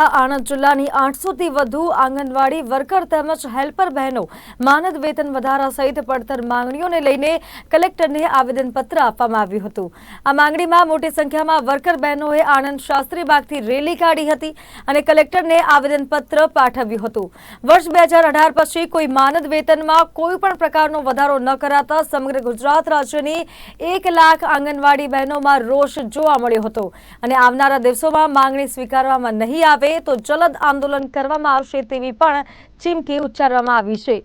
આણંદ જિલ્લાની આઠસોથી વધુ આંગણવાડી વર્કર તેમજ હેલ્પર બહેનો માનદ વેતન વધારા સહિત પડતર માંગણીઓને લઈને કલેક્ટરને આવેદનપત્ર આપવામાં આવ્યું હતું. આ માંગણીમાં મોટી સંખ્યામાં વર્કર બહેનોએ આણંદ શાસ્ત્રી રેલી કાઢી હતી અને કલેક્ટરને આવેદનપત્ર પાઠવ્યું હતું. વર્ષ બે હજાર અઢાર પછી કોઈ માનદ વેતનમાં કોઈ પણ પ્રકારનો વધારો ન કરાતા સમગ્ર ગુજરાત રાજ્યની એક લાખ આંગણવાડી બહેનોમાં રોષ જોવા મળ્યો હતો. અને આવનારા દિવસોમાં માંગણી સ્વીકારવામાં નહીં આવે તો જલદ આંદોલન કરવામાં આવશે તેવી પણ ચીમકી ઉચ્ચારવામાં આવી છે.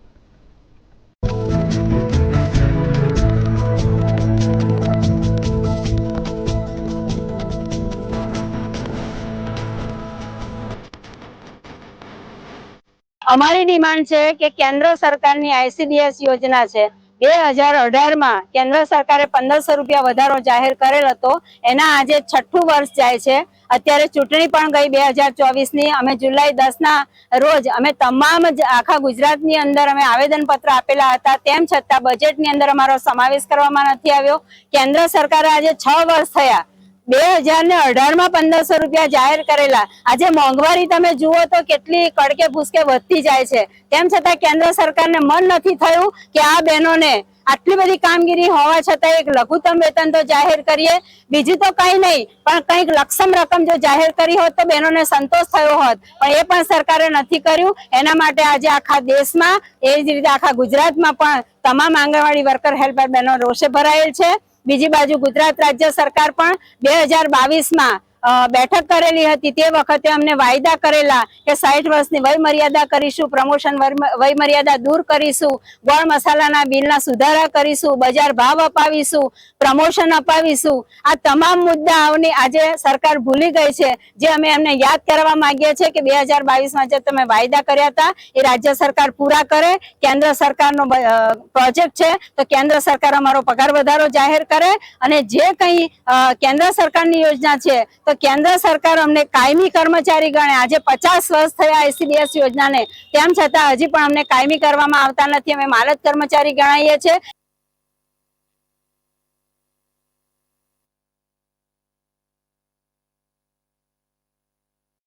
અમારી ડિમાન્ડ છે કે કેન્દ્ર સરકારની આઈસીડીએસ યોજના છે. બે હજાર અઢારમાં કેન્દ્ર સરકારે પંદરસો રૂપિયા વધારો જાહેર કરેલ હતો. એના આજે છઠ્ઠું વર્ષ જાય છે. અત્યારે ચૂંટણી પણ ગઈ બે હજાર ચોવીસની. અમે જુલાઈ દસના રોજ અમે તમામ જ આખા ગુજરાતની અંદર અમે આવેદનપત્ર આપેલા હતા. તેમ છતાં બજેટની અંદર અમારો સમાવેશ કરવામાં નથી આવ્યો. કેન્દ્ર સરકારે આજે છ વર્ષ થયા. બે હજાર ને અઢારમાં પંદરસો રૂપિયા જાહેર કરેલા. આજે મોંઘવારી તમે જુઓ તો કેટલી કડકે ભૂસકે વધતી જાય છે. તેમ છતાં કેન્દ્ર સરકારને મન નથી થયું કે આ બહેનોને આટલી બધી કામગીરી હોવા છતાં એક લઘુત્તમ વેતન તો જાહેર કરીએ. બીજું તો કઈ નહીં, પણ કંઈક લક્ષમ રકમ જો જાહેર કરી હોત તો બહેનોને સંતોષ થયો હોત. પણ એ પણ સરકારે નથી કર્યું. એના માટે આજે આખા દેશમાં, એ જ રીતે આખા ગુજરાતમાં પણ તમામ આંગણવાડી વર્કર હેલ્પર બહેનો રોષે ભરાયેલ છે. બીજી બાજુ ગુજરાત રાજ્ય સરકાર પણ બે હજાર બાવીસમાં બેઠક કરેલી હતી તે વખતે અમને વાયદા કરેલા કે સાઠ વર્ષની વય મર્યાદા કરીશું, પ્રમોશન વય મર્યાદા દૂર કરીશું, ગોળ મસાલાના બિલના સુધારા કરીશું, બજાર ભાવ અપાવીશું, પ્રમોશન અપાવીશું. આ તમામ મુદ્દાઓની આજે સરકાર ભૂલી ગઈ છે. જે અમે એમને યાદ કરવા માંગીએ છીએ કે બે હજાર બાવીસમાં જે તમે વાયદા કર્યા હતા, એ રાજ્ય સરકાર પૂરા કરે, કેન્દ્ર સરકારનો પ્રોજેક્ટ છે, તો કેન્દ્ર સરકાર અમારો પગાર વધારો જાહેર કરે અને જે કંઈ કેન્દ્ર સરકારની યોજના છે, તો કેન્દ્ર સરકાર અમને કાયમી કર્મચારી ગણે. આજે પચાસ વર્ષ થયા આઈસીડીએસ યોજનાને. તેમ છતાં હજી પણ અમને કાયમી કરવામાં આવતા નથી. અમે માલત કર્મચારી ગણાઈએ છીએ.